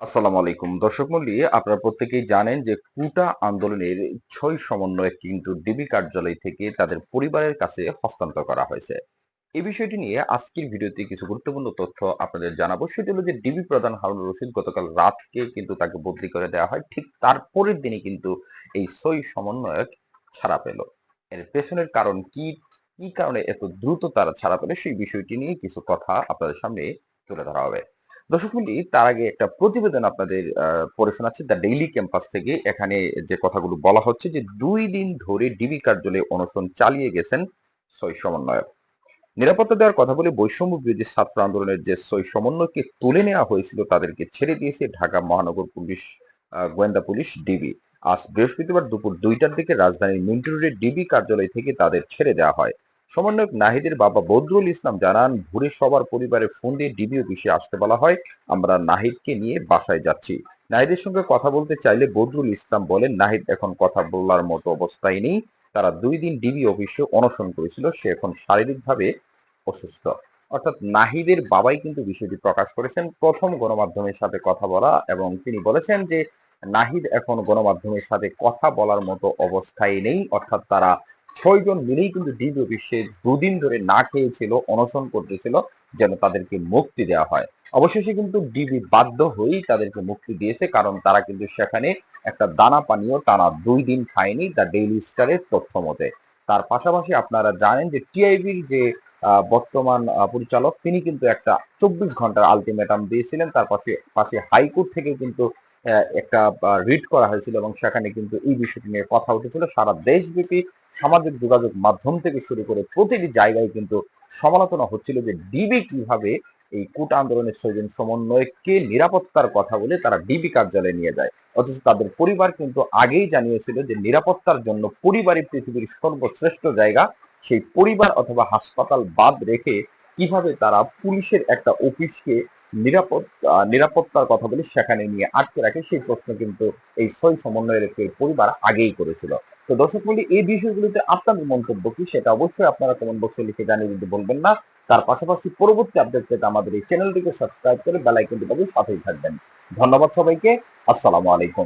আসসালামু আলাইকুম। দর্শক মন্ডলী, আপনারা প্রত্যেকেই জানেন যে কুটা আন্দোলনের ছয় সমন্বয় কিন্তু ডিবি কার্যালয় থেকে তাদের পরিবারের কাছে হস্তান্তর করা হয়েছে। এই বিষয়টি নিয়ে আজকের ভিডিওতে কিছু গুরুত্বপূর্ণ তথ্য আপনাদের জানাব। সেটি হলো যে ডিবি প্রধান হারুন রশিদ গতকাল রাতকে কিন্তু তাকে বদলি করে দেওয়া হয়। ঠিক তার পরের দিনই কিন্তু এই ছয় সমন্বয়ক ছাড়া পেল। এর পেছনের কারণ কি কি কারণে এত দ্রুত তারা ছাড়া পেল সেই বিষয়টি নিয়ে কিছু কথা আপনাদের সামনে তুলে ধরা হবে। দর্শক মন্ডলী, তার আগে একটা প্রতিবেদন আপনাদের পড়ে শোনাচ্ছি। দ্য ডেইলি ক্যাম্পাস থেকে এখানে যে কথাগুলো বলা হচ্ছে যে দুই দিন ধরে ডিবি কার্যালয়ে অনশন চালিয়ে গেছেন ছয় সমন্বয়ক। নিরাপত্তা দেওয়ার কথা বলে বৈষম্য বিরোধী ছাত্র আন্দোলনের যে ছয় সমন্বয়কে তুলে নেওয়া হয়েছিল তাদেরকে ছেড়ে দিয়েছে ঢাকা মহানগর পুলিশ গোয়েন্দা পুলিশ ডিবি। আজ বৃহস্পতিবার দুপুর দুইটার দিকে রাজধানীর মিন্টু রোডের ডিবি কার্যালয় থেকে তাদের ছেড়ে দেওয়া হয়। সমন্বয়ক নাহিদের বাবা বদরুল ইসলাম জানান, ভোরে সবার পরিবারে ফোন দিয়ে ডিবি অফিসে আসতে বলা হয়। আমরা নাহিদকে নিয়ে বাসায় যাচ্ছি। নাহিদের সঙ্গে কথা বলতে চাইলে বদরুল ইসলাম বলেন, নাহিদ এখন কথা বলার মতো অবস্থায় নেই। তারা দুই দিন ডিবি অফিসে অনশন করেছিল। সে এখন শারীরিকভাবে অসুস্থ। অর্থাৎ নাহিদের বাবাই কিন্তু বিষয়টি প্রকাশ করেছেন প্রথম গণমাধ্যমের সাথে কথা বলা এবং তিনি বলেছেন যে, নাহিদ এখন গণমাধ্যমের সাথে কথা বলার মতো অবস্থায় নেই। অর্থাৎ তারা ছয়জন মিলেই কিন্তু ডিবি অফিসে দুদিন ধরে না খেয়েছিল, অনশন করতেছিল, যেন তাদেরকে মুক্তি দেওয়া হয়। অবশেষে কিন্তু ডিবি বাধ্য হয়েই তাদেরকে মুক্তি দিয়েছে, কারণ তারা কিন্তু সেখানে একটা দানা পানীয় টানা দুই দিন খায়নি দ্য ডেইলি স্টারের তথ্য মতে। তার পাশাপাশি আপনারা জানেন যে টিআইবির যে বর্তমান পরিচালক, তিনি কিন্তু একটা চব্বিশ ঘণ্টার আলটিমেটাম দিয়েছিলেন। তার পাশে পাশে হাইকোর্ট থেকে কিন্তু একটা রিট করা হয়েছিল এবং সেখানে কিন্তু এই বিষয়টি নিয়ে কথা উঠেছিল। সারা দেশব্যাপী সামাজিক যোগাযোগ মাধ্যম থেকে শুরু করে প্রতিটি জায়গায় কিন্তু সমালোচনা হচ্ছিল যে ডিবি কীভাবে এই কুট আন্দোলনের ছয়জন সমন্বয়কে নিরাপত্তার কথা বলে তারা ডিবি কার্যালয়ে নিয়ে যায়। অথচ তাদের পরিবার কিন্তু আগেই জানিয়েছিল যে নিরাপত্তার জন্য পরিবারই পৃথিবীর সর্বশ্রেষ্ঠ জায়গা, সেই পরিবার অথবা হাসপাতাল বাদ রেখে কীভাবে তারা পুলিশের একটা অফিসকে নিরাপদ নিরাপত্তার কথা সেখানে নিয়ে আটকে রাখে, সেই প্রশ্ন কিন্তু এই সই সমন্বয়ের একটি পরিবার আগেই করেছিল। তো দর্শক মন্ডলী, এই বিষয়গুলিতে আপনাদের মন্তব্য কি সেটা অবশ্যই আপনারা কমেন্ট বক্সে লিখে জানিয়ে দিতে বলবেন না। তার পাশাপাশি পরবর্তী আপডেট পেতে আমাদের এই চ্যানেলটিকে সাবস্ক্রাইব করে বেলাইকনটি বাজিয়ে সাথেই থাকবেন। ধন্যবাদ সবাইকে, আসসালামু আলাইকুম।